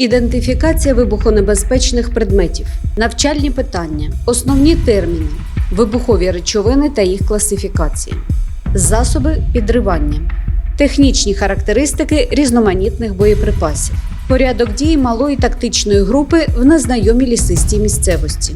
ідентифікація вибухонебезпечних предметів, навчальні питання, основні терміни, вибухові речовини та їх класифікація, засоби підривання, технічні характеристики різноманітних боєприпасів, порядок дій малої тактичної групи в незнайомій лісистій місцевості.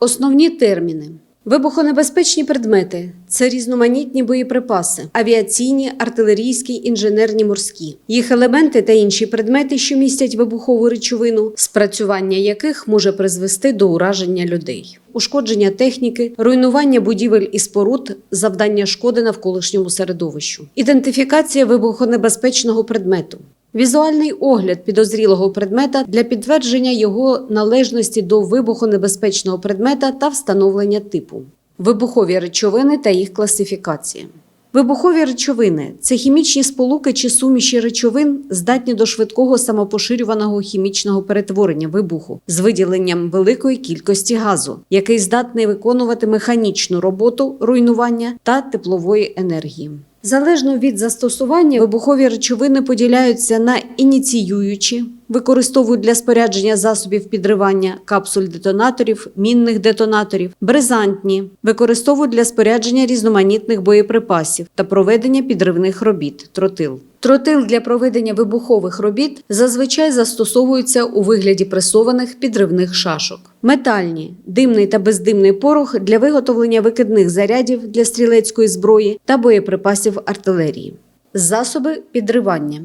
Основні терміни. Вибухонебезпечні предмети це різноманітні боєприпаси, авіаційні, артилерійські, інженерні, морські. Їх елементи та інші предмети, що містять вибухову речовину, спрацювання яких може призвести до ураження людей, ушкодження техніки, руйнування будівель і споруд, завдання шкоди навколишньому середовищу, ідентифікація вибухонебезпечного предмету. Візуальний огляд підозрілого предмета для підтвердження його належності до вибухонебезпечного предмета та встановлення типу, вибухові речовини та їх класифікація. Вибухові речовини це хімічні сполуки чи суміші речовин, здатні до швидкого самопоширюваного хімічного перетворення вибуху з виділенням великої кількості газу, який здатний виконувати механічну роботу руйнування та теплової енергії. Залежно від застосування, вибухові речовини поділяються на ініціюючі, використовують для спорядження засобів підривання капсуль детонаторів, мінних детонаторів, бризантні, використовують для спорядження різноманітних боєприпасів та проведення підривних робіт тротил. Тротил для проведення вибухових робіт зазвичай застосовується у вигляді пресованих підривних шашок. Метальні, димний та бездимний порох для виготовлення викидних зарядів для стрілецької зброї та боєприпасів артилерії. Засоби підривання.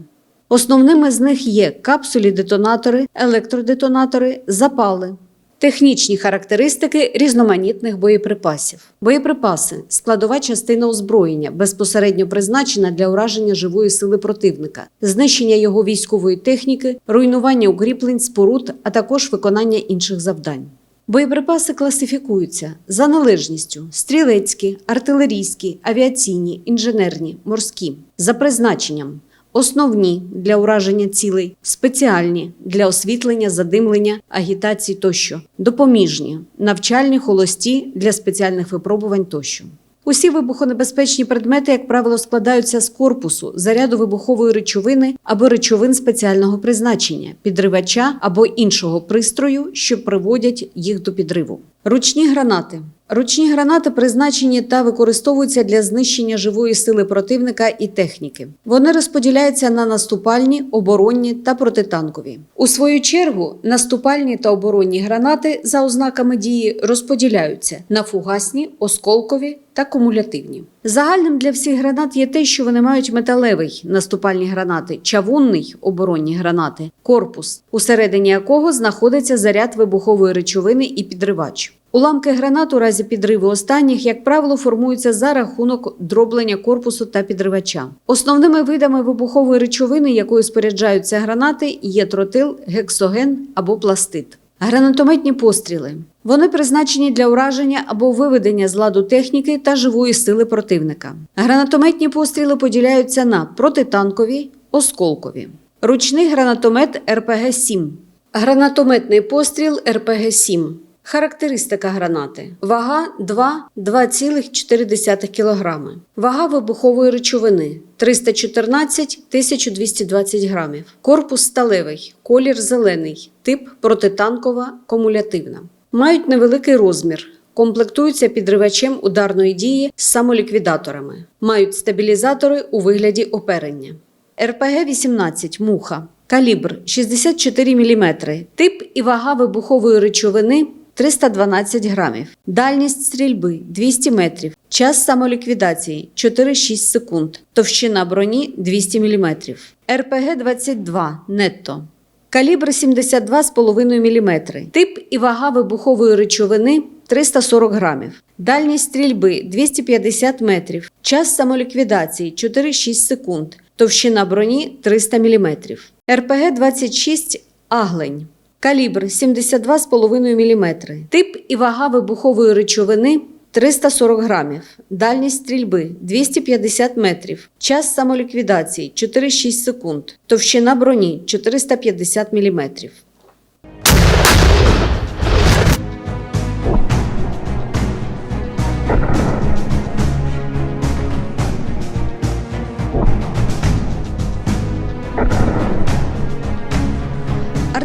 Основними з них є капсулі-детонатори, електродетонатори, запали. Технічні характеристики різноманітних боєприпасів. Боєприпаси складова частина озброєння, безпосередньо призначена для ураження живої сили противника, знищення його військової техніки, руйнування укріплень, споруд, а також виконання інших завдань. Боєприпаси класифікуються за належністю: стрілецькі, артилерійські, авіаційні, інженерні, морські, за призначенням. Основні для ураження цілей, спеціальні для освітлення, задимлення, агітації тощо, допоміжні, навчальні, холості для спеціальних випробувань тощо. Усі вибухонебезпечні предмети, як правило, складаються з корпусу, заряду вибухової речовини або речовин спеціального призначення, підривача або іншого пристрою, що приводять їх до підриву. Ручні гранати. Ручні гранати призначені та використовуються для знищення живої сили противника і техніки. Вони розподіляються на наступальні, оборонні та протитанкові. У свою чергу, наступальні та оборонні гранати за ознаками дії розподіляються на фугасні, осколкові та кумулятивні. Загальним для всіх гранат є те, що вони мають металевий наступальні гранати, чавунний оборонні гранати, корпус, усередині якого знаходиться заряд вибухової речовини і підривач. Уламки гранат у разі підриву останніх, як правило, формуються за рахунок дроблення корпусу та підривача. Основними видами вибухової речовини, якою споряджаються гранати, є тротил, гексоген або пластит. Гранатометні постріли. Вони призначені для ураження або виведення з ладу техніки та живої сили противника. Гранатометні постріли поділяються на протитанкові, осколкові. Ручний гранатомет РПГ-7. Гранатометний постріл РПГ-7. Характеристика гранати: вага 2,2,4 кг. Вага вибухової речовини 314 1220 грамів. Корпус сталевий, колір зелений, тип протитанкова кумулятивна. Мають невеликий розмір. Комплектуються підривачем ударної дії з самоліквідаторами. Мають стабілізатори у вигляді оперення. РПГ-18 муха. Калібр 64 мм. Тип і вага вибухової речовини 312 грамів. Дальність стрільби 200 метрів. Час самоліквідації 4-6 секунд. Товщина броні 200 мм. РПГ-22 нетто. Калібр 72,5 мм. Тип і вага вибухової речовини 340 грамів. Дальність стрільби 250 метрів. Час самоліквідації 4-6 секунд. Товщина броні 300 мм. РПГ-26 Аглень. Калібр 72,5 мм. Тип і вага вибухової речовини 340 грамів. Дальність стрільби 250 метрів. Час самоліквідації 4-6 секунд. Товщина броні 450 мм.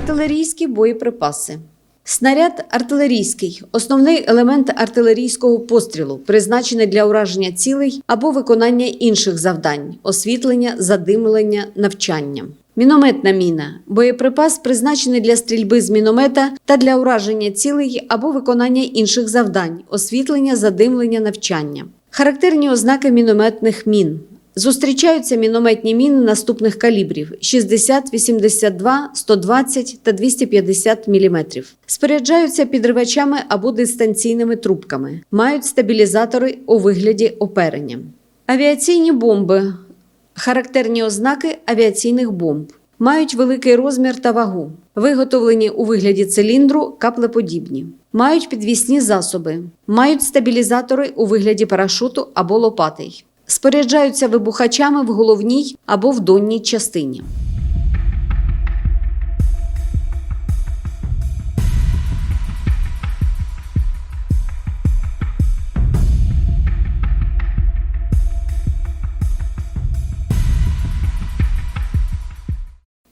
Артилерійські боєприпаси. Снаряд артилерійський основний елемент артилерійського пострілу, призначений для ураження цілей або виконання інших завдань, освітлення, задимлення, навчання. Мінометна міна боєприпас, призначений для стрільби з міномета та для ураження цілей або виконання інших завдань, освітлення, задимлення, навчання. Характерні ознаки мінометних мін. Зустрічаються мінометні міни наступних калібрів: 60, 82, 120 та 250 мм. Споряджаються підривачами або дистанційними трубками. Мають стабілізатори у вигляді оперення. Авіаційні бомби. Характерні ознаки авіаційних бомб. Мають великий розмір та вагу, виготовлені у вигляді циліндру, каплеподібні. Мають підвісні засоби, мають стабілізатори у вигляді парашуту або лопатей. Споряджаються вибухачами в головній або в донній частині.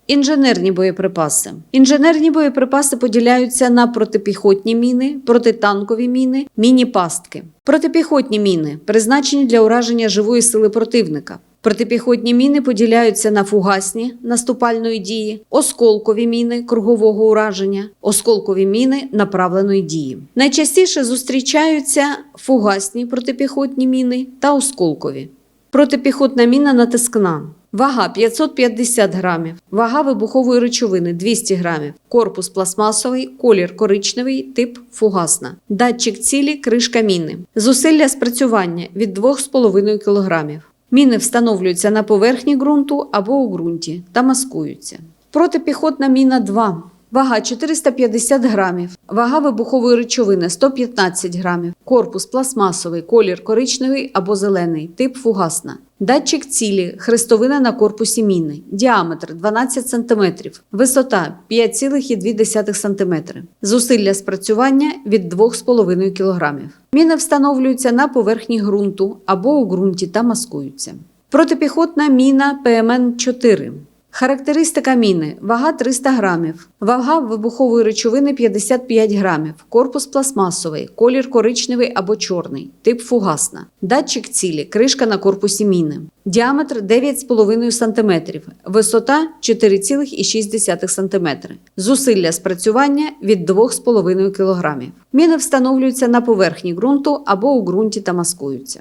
Інженерні боєприпаси. Інженерні боєприпаси поділяються на протипіхотні міни, протитанкові міни, міні-пастки. Протипіхотні міни призначені для ураження живої сили противника. Протипіхотні міни поділяються на фугасні наступальної дії, осколкові міни кругового ураження, осколкові міни направленої дії. Найчастіше зустрічаються фугасні протипіхотні міни та осколкові. Протипіхотна міна натискна. Вага 550 грамів, вага вибухової речовини 200 грамів, корпус пластмасовий, колір коричневий, тип фугасна, датчик цілі, кришка міни, зусилля спрацювання від 2,5 кг. Міни встановлюються на поверхні ґрунту або у ґрунті та маскуються. Протипіхотна міна 2. Вага 450 грамів, вага вибухової речовини 115 грамів, корпус пластмасовий, колір коричневий або зелений, тип фугасна. Датчик цілі, хрестовина на корпусі міни, діаметр 12 см, висота 5,2 см, зусилля спрацювання від 2,5 кг. Міни встановлюються на поверхні ґрунту або у ґрунті та маскуються. Протипіхотна міна ПМН-4. Характеристика міни: вага 300 грамів, вага вибухової речовини 55 грамів, корпус пластмасовий, колір коричневий або чорний, тип фугасна, датчик цілі, кришка на корпусі міни, діаметр 9,5 см, висота 4,6 см, зусилля спрацювання від 2,5 кг. Міни встановлюються на поверхні ґрунту або у ґрунті та маскуються.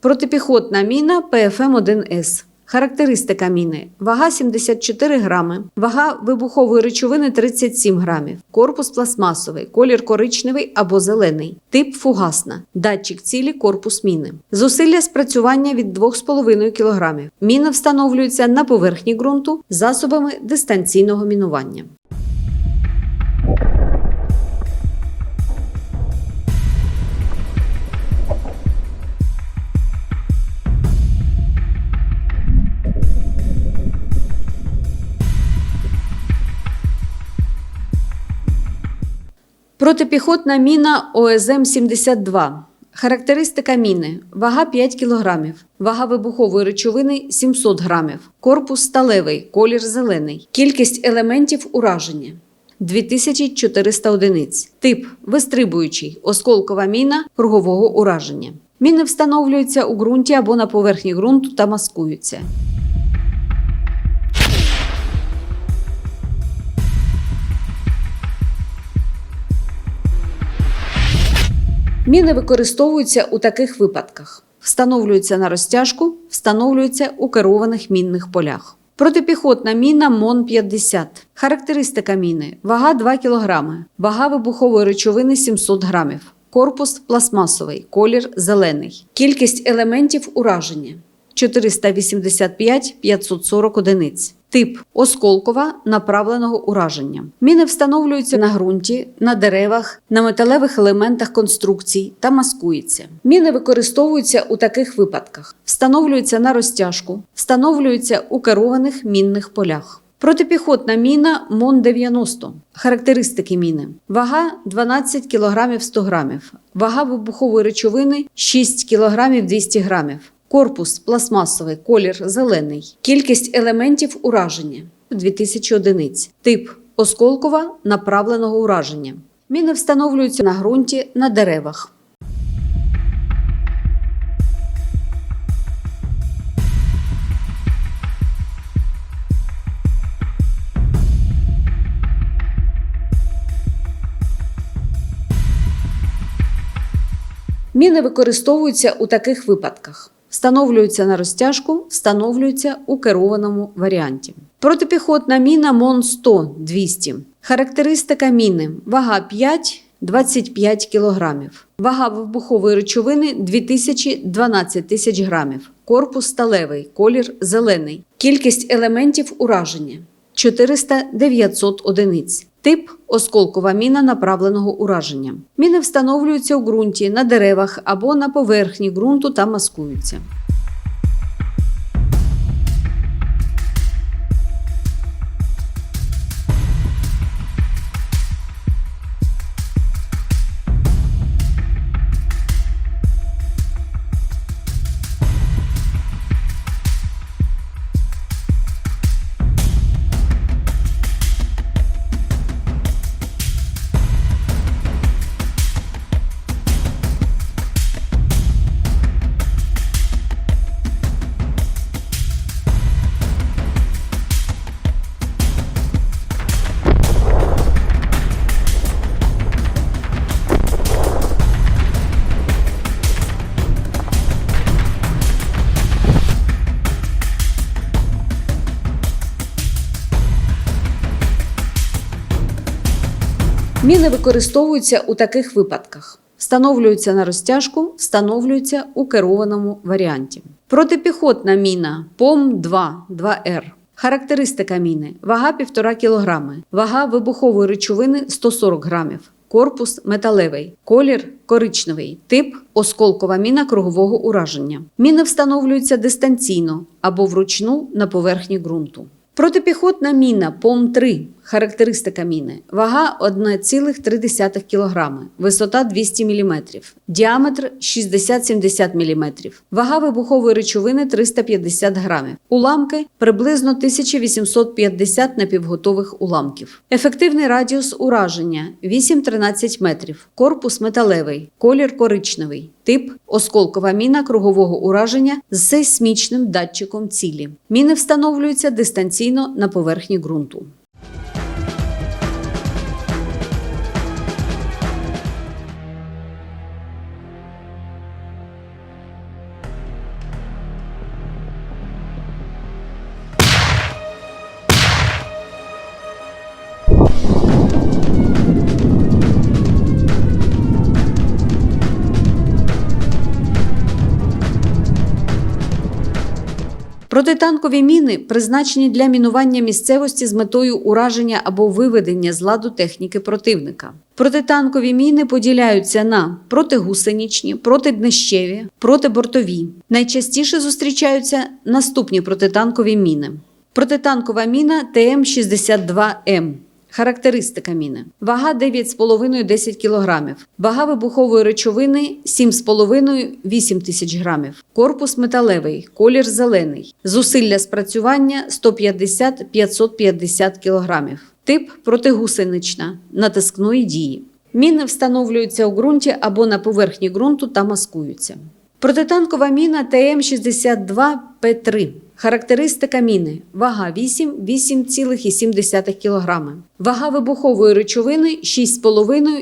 Протипіхотна міна ПФМ-1С. Характеристика міни: вага 74 грами, вага вибухової речовини 37 грамів, корпус пластмасовий, колір коричневий або зелений, тип фугасна, датчик цілі, корпус міни, зусилля спрацювання від 2,5 кг. Міна встановлюється на поверхні ґрунту засобами дистанційного мінування. Протипіхотна міна ОСМ-72. Характеристика міни: вага 5 кг, вага вибухової речовини 700 грамів, корпус сталевий, колір зелений, кількість елементів ураження. 2400 одиниць, тип вистрибуючий, осколкова міна кругового ураження. Міни встановлюються у ґрунті або на поверхні ґрунту та маскуються. Міни використовуються у таких випадках: встановлюються на розтяжку, встановлюються у керованих мінних полях. Протипіхотна міна МОН-50. Характеристика міни: вага 2 кг, вага вибухової речовини 700 грамів, корпус пластмасовий, колір зелений, кількість елементів ураження 485-540 одиниць, Тип осколкова направленого ураження. Міни встановлюються на ґрунті, на деревах, на металевих елементах конструкцій та маскуються. Міни використовуються у таких випадках: встановлюються на розтяжку, встановлюються у керованих мінних полях. Протипіхотна міна МОН-90. Характеристики міни. Вага 12 кг 100 г. Вага вибухової речовини 6 кг 200 г. Корпус пластмасовий, колір зелений. Кількість елементів ураження 2000 одиниць. Тип осколкова направленого ураження. Міни встановлюються на ґрунті, на деревах. Міни використовуються у таких випадках: встановлюються на розтяжку, встановлюються у керованому варіанті. Протипіхотна міна МОН 100 200. Характеристика міни: вага 5 25 кг. Вага вибухової речовини 2000-12 тисяч грамів. Корпус сталевий, колір зелений. Кількість елементів ураження 400-900 одиниць. Тип осколкова міна направленого ураження. Міни встановлюються у ґрунті, на деревах або на поверхні ґрунту та маскуються. Міни використовуються у таких випадках: встановлюються на розтяжку, встановлюються у керованому варіанті. Протипіхотна міна ПОМ-2 2Р. Характеристика міни: вага 1,5 кг, вага вибухової речовини 140 грамів. Корпус металевий, колір коричневий, тип осколкова міна кругового ураження. Міни встановлюються дистанційно або вручну на поверхні ґрунту. Протипіхотна міна ПОМ-3. Характеристика міни. Вага 1,3 кг, висота 200 мм, діаметр 60-70 мм, вага вибухової речовини 350 грамів. Уламки приблизно 1850 напівготових уламків. Ефективний радіус ураження 8-13 метрів. Корпус металевий, колір коричневий. Тип осколкова міна кругового ураження з сейсмічним датчиком цілі. Міни встановлюються дистанційно на поверхні ґрунту. Протитанкові міни призначені для мінування місцевості з метою ураження або виведення з ладу техніки противника. Протитанкові міни поділяються на протигусенічні, протиднищеві, протибортові. Найчастіше зустрічаються наступні протитанкові міни. Протитанкова міна ТМ-62М. Характеристика міни. Вага 9,5-10 кг. Вага вибухової речовини 7,5-8 тисяч грамів. Корпус металевий, колір зелений. Зусилля спрацювання 150-550 кг. Тип протигусенична, натискної дії. Міни встановлюються у ґрунті або на поверхні ґрунту та маскуються. Протитанкова міна ТМ-62П3. Характеристика міни: вага 8 8,7 кг. Вага вибухової речовини 6,5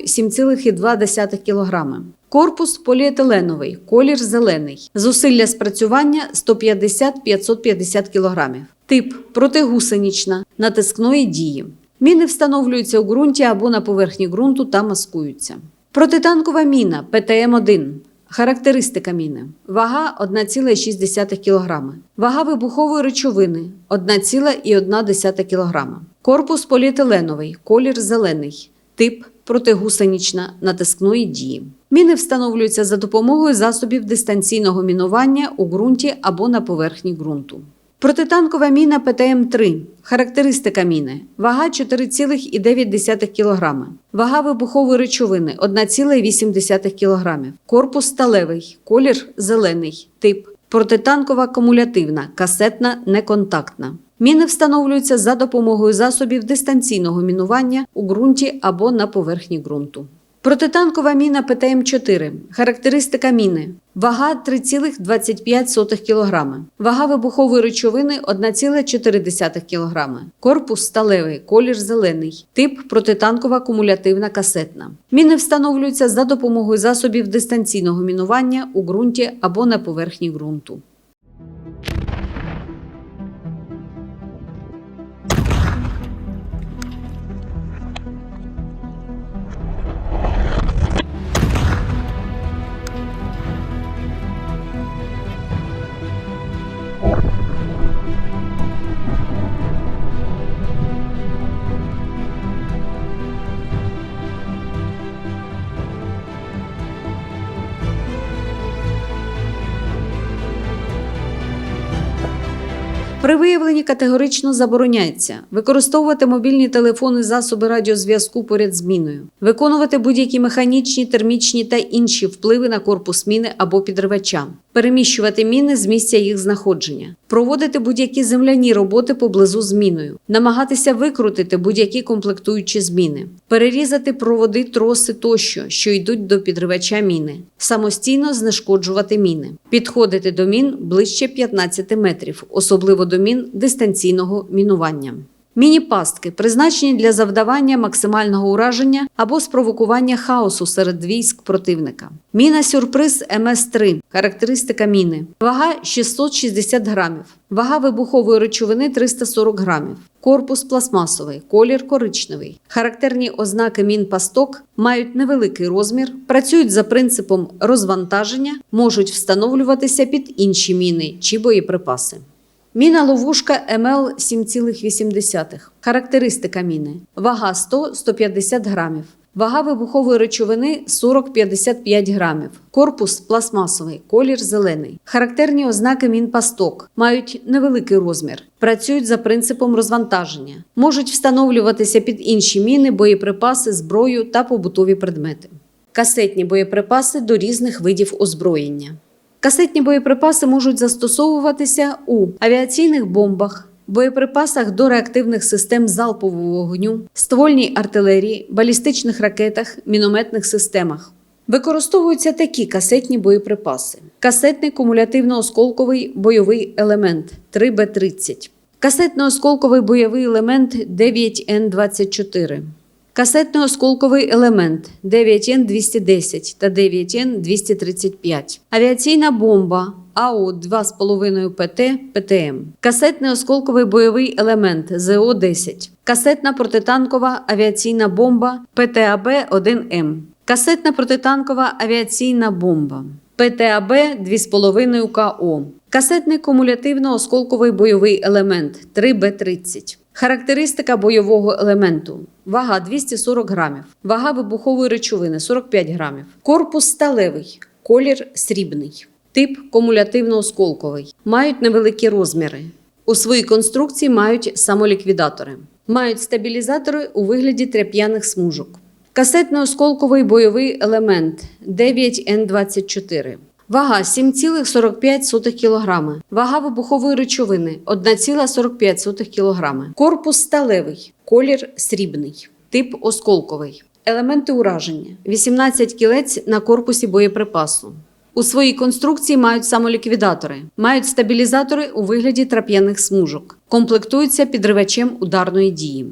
7,2 кг. Корпус поліетиленовий, колір зелений. Зусилля спрацювання 150-550 кг. Тип протигусенічна, натискної дії. Міни встановлюються у ґрунті або на поверхні ґрунту та маскуються. Протитанкова міна ПТМ-1. Характеристика міни. Вага 1,6 кг. Вага вибухової речовини 1,1 кг. Корпус поліетиленовий, колір зелений. Тип протигусенична натискної дії. Міни встановлюються за допомогою засобів дистанційного мінування у ґрунті або на поверхні ґрунту. Протитанкова міна ПТМ-3. Характеристика міни. Вага 4,9 кг. Вага вибухової речовини 1,8 кг. Корпус сталевий. Колір зелений. Тип протитанкова кумулятивна, касетна, неконтактна. Міни встановлюються за допомогою засобів дистанційного мінування у ґрунті або на поверхні ґрунту. Протитанкова міна ПТМ-4. Характеристика міни. Вага 3,25 кг. Вага вибухової речовини 1,4 кг. Корпус сталевий, колір зелений. Тип протитанкова кумулятивна касетна. Міни встановлюються за допомогою засобів дистанційного мінування у ґрунті або на поверхні ґрунту. При виявленні категорично забороняється використовувати мобільні телефони, засоби радіозв'язку поряд з міною, виконувати будь-які механічні, термічні та інші впливи на корпус міни або підривача, переміщувати міни з місця їх знаходження, проводити будь-які земляні роботи поблизу з міною, намагатися викрутити будь-які комплектуючі зміни, перерізати проводи, троси тощо, що йдуть до підривача міни, самостійно знешкоджувати міни, підходити до мін ближче 15 метрів, особливо до мін дистанційного мінування. Міні-пастки призначені для завдавання максимального ураження або спровокування хаосу серед військ противника. Міна сюрприз МС-3. Характеристика міни. Вага 660 грамів. Вага вибухової речовини 340 грамів. Корпус пластмасовий, колір коричневий. Характерні ознаки мін-пасток мають невеликий розмір, працюють за принципом розвантаження, можуть встановлюватися під інші міни чи боєприпаси. Міна ловушка МЛ 7,8. Характеристика міни. Вага 100-150 грамів. Вага вибухової речовини 40-55 грамів. Корпус пластмасовий, колір зелений. Характерні ознаки мін-пасток. Мають невеликий розмір. Працюють за принципом розвантаження. Можуть встановлюватися під інші міни, боєприпаси, зброю та побутові предмети. Касетні боєприпаси до різних видів озброєння. Касетні боєприпаси можуть застосовуватися у авіаційних бомбах, боєприпасах до реактивних систем залпового вогню, ствольній артилерії, балістичних ракетах, мінометних системах. Використовуються такі касетні боєприпаси: касетний кумулятивно-осколковий бойовий елемент 3Б30, касетно-осколковий бойовий елемент 9Н24. Касетний осколковий елемент 9Н210 та 9Н235. Авіаційна бомба АО 2,5 ПТ ПТМ. Касетний осколковий бойовий елемент ЗО-10. Касетна протитанкова авіаційна бомба ПТАБ-1М. Касетна протитанкова авіаційна бомба ПТАБ 2,5 КО. Касетний кумулятивно-осколковий бойовий елемент 3Б30. Характеристика бойового елементу. Вага 240 грамів. Вага вибухової речовини 45 грамів. Корпус сталевий. Колір срібний. Тип кумулятивно-осколковий. Мають невеликі розміри. У своїй конструкції мають самоліквідатори. Мають стабілізатори у вигляді тряп'яних смужок. Касетно-осколковий бойовий елемент 9Н24. Вага 7,45 кг. Вага вибухової речовини 1,45 кг. Корпус сталевий. Колір срібний. Тип осколковий. Елементи ураження: 18 кілець на корпусі боєприпасу. У своїй конструкції мають самоліквідатори, мають стабілізатори у вигляді трап'яних смужок, комплектуються підривачем ударної дії.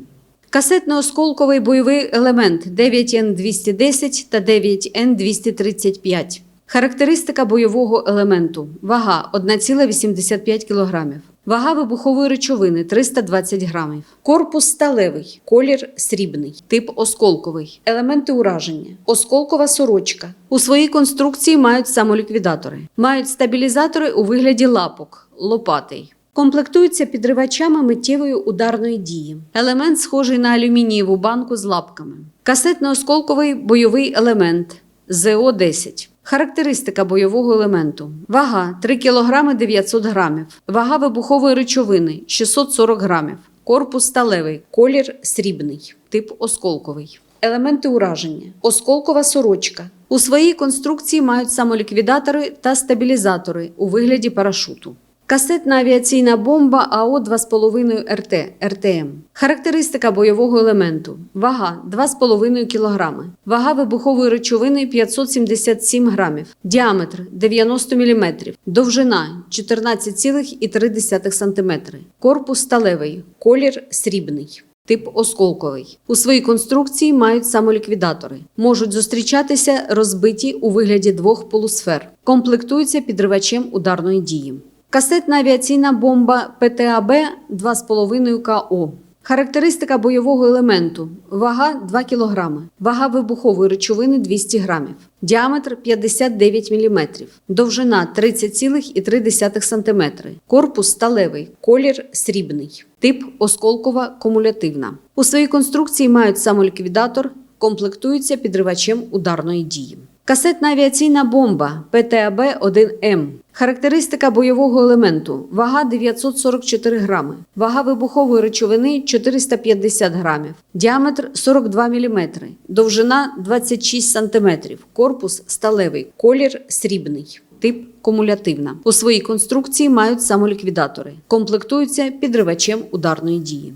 Касетно-осколковий бойовий елемент 9Н210 та 9Н235. Характеристика бойового елементу. Вага 1,85 кг. Вага вибухової речовини 320 грамів. Корпус сталевий, колір срібний, тип осколковий. Елементи ураження. Осколкова сорочка. У своїй конструкції мають самоліквідатори. Мають стабілізатори у вигляді лапок, лопатий. Комплектуються підривачами миттєвої ударної дії. Елемент схожий на алюмінієву банку з лапками. Касетно-осколковий бойовий елемент ЗО-10. Характеристика бойового елементу. Вага 3 кг 900 грамів. Вага вибухової речовини 640 грамів. Корпус сталевий, колір срібний, тип осколковий. Елементи ураження. Осколкова сорочка. У своїй конструкції мають самоліквідатори та стабілізатори у вигляді парашуту. Касетна авіаційна бомба АО 2,5 РТ РТМ. Характеристика бойового елементу. Вага 2,5 кг. Вага вибухової речовини 577 грамів. Діаметр 90 мм. Довжина 14,3 см. Корпус сталевий. Колір срібний. Тип осколковий. У своїй конструкції мають самоліквідатори. Можуть зустрічатися розбиті у вигляді двох полусфер. Комплектуються підривачем ударної дії. Касетна авіаційна бомба ПТАБ 2,5 КО. Характеристика бойового елементу. Вага 2 кг. Вага вибухової речовини 200 грамів. Діаметр 59 мм. Довжина 30,3 см. Корпус сталевий. Колір срібний. Тип осколкова кумулятивна. У своїй конструкції мають самоліквідатор, комплектуються підривачем ударної дії. Касетна авіаційна бомба ПТАБ-1М. Характеристика бойового елементу. Вага 944 грами. Вага вибухової речовини 450 грамів. Діаметр 42 мм. Довжина 26 см. Корпус сталевий. Колір срібний. Тип кумулятивна. У своїй конструкції мають самоліквідатори. Комплектуються підривачем ударної дії.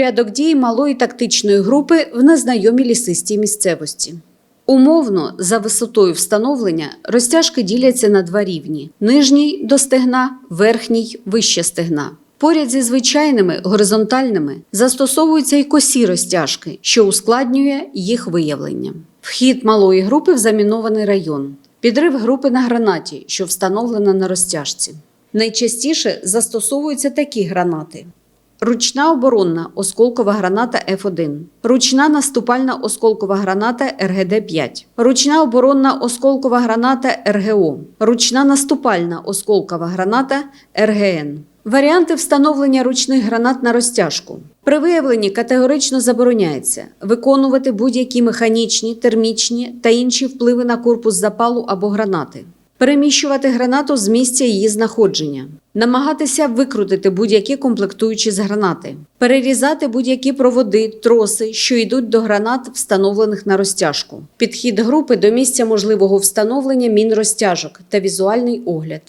Порядок дій малої тактичної групи в незнайомій лісистій місцевості. Умовно, за висотою встановлення, розтяжки діляться на два рівні: нижній до стегна, верхній вище стегна. Поряд зі звичайними горизонтальними застосовуються й косі розтяжки, що ускладнює їх виявлення. Вхід малої групи в замінований район. Підрив групи на гранаті, що встановлена на розтяжці. Найчастіше застосовуються такі гранати: Ручна оборонна осколкова граната F1, ручна наступальна осколкова граната РГД-5, ручна оборонна осколкова граната РГО, ручна наступальна осколкова граната РГН. Варіанти встановлення ручних гранат на розтяжку. При виявленні категорично забороняється виконувати будь-які механічні, термічні та інші впливи на корпус запалу або гранати. Переміщувати гранату з місця її знаходження, намагатися викрутити будь-які комплектуючі з гранати, перерізати будь-які проводи, троси, що йдуть до гранат, встановлених на розтяжку, підхід групи до місця можливого встановлення мінрозтяжок та візуальний огляд.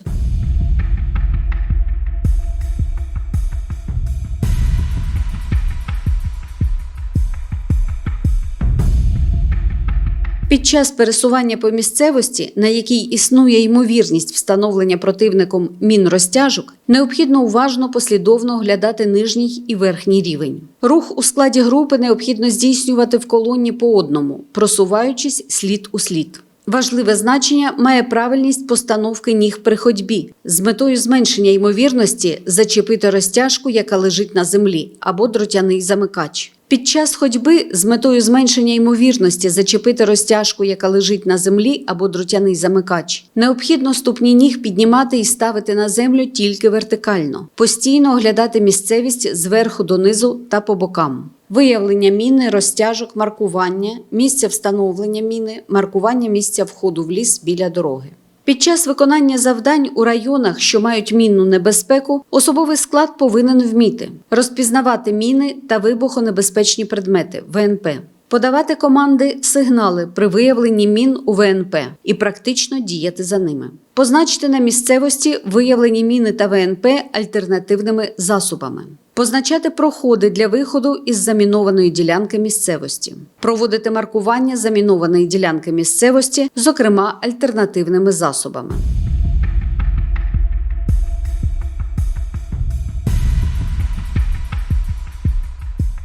Під час пересування по місцевості, на якій існує ймовірність встановлення противником мінрозтяжок, необхідно уважно послідовно оглядати нижній і верхній рівень. Рух у складі групи необхідно здійснювати в колоні по одному, просуваючись слід у слід. Важливе значення має правильність постановки ніг при ходьбі з метою зменшення ймовірності зачепити розтяжку, яка лежить на землі, або дротяний замикач. Під час ходьби з метою зменшення ймовірності зачепити розтяжку, яка лежить на землі, або дротяний замикач, необхідно ступні ніг піднімати і ставити на землю тільки вертикально, постійно оглядати місцевість зверху донизу та по бокам. Виявлення міни, розтяжок, маркування, місця встановлення міни, маркування місця входу в ліс біля дороги. Під час виконання завдань у районах, що мають мінну небезпеку, особовий склад повинен вміти розпізнавати міни та вибухонебезпечні предмети ВНП, подавати команди сигнали при виявленні мін у ВНП і практично діяти за ними, позначити на місцевості виявлені міни та ВНП альтернативними засобами. Позначати проходи для виходу із замінованої ділянки місцевості, проводити маркування замінованої ділянки місцевості, зокрема альтернативними засобами.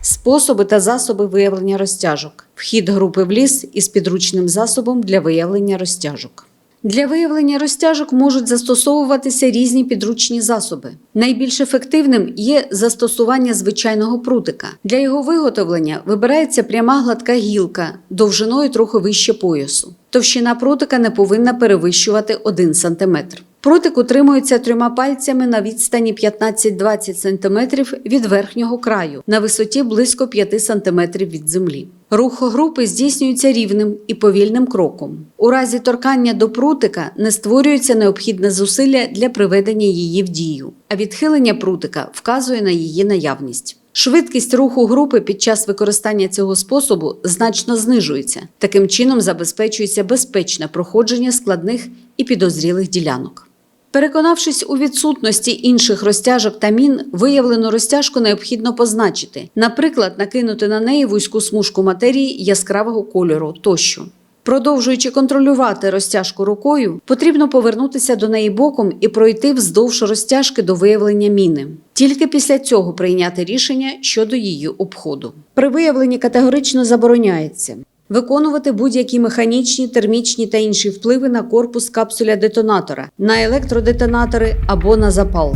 Способи та засоби виявлення розтяжок. Вхід групи в ліс із підручним засобом для виявлення розтяжок. Для виявлення розтяжок можуть застосовуватися різні підручні засоби. Найбільш ефективним є застосування звичайного прутика. Для його виготовлення вибирається пряма гладка гілка довжиною трохи вище поясу. Товщина прутика не повинна перевищувати 1 см. Прутик утримується трьома пальцями на відстані 15-20 см від верхнього краю на висоті близько 5 см від землі. Рух групи здійснюється рівним і повільним кроком. У разі торкання до прутика не створюється необхідне зусилля для приведення її в дію, а відхилення прутика вказує на її наявність. Швидкість руху групи під час використання цього способу значно знижується. Таким чином забезпечується безпечне проходження складних і підозрілих ділянок. Переконавшись у відсутності інших розтяжок та мін, виявлену розтяжку необхідно позначити, наприклад, накинути на неї вузьку смужку матерії яскравого кольору тощо. Продовжуючи контролювати розтяжку рукою, потрібно повернутися до неї боком і пройти вздовж розтяжки до виявлення міни. Тільки після цього прийняти рішення щодо її обходу. При виявленні категорично забороняється виконувати будь-які механічні, термічні та інші впливи на корпус капсуля детонатора, на електродетонатори або на запал.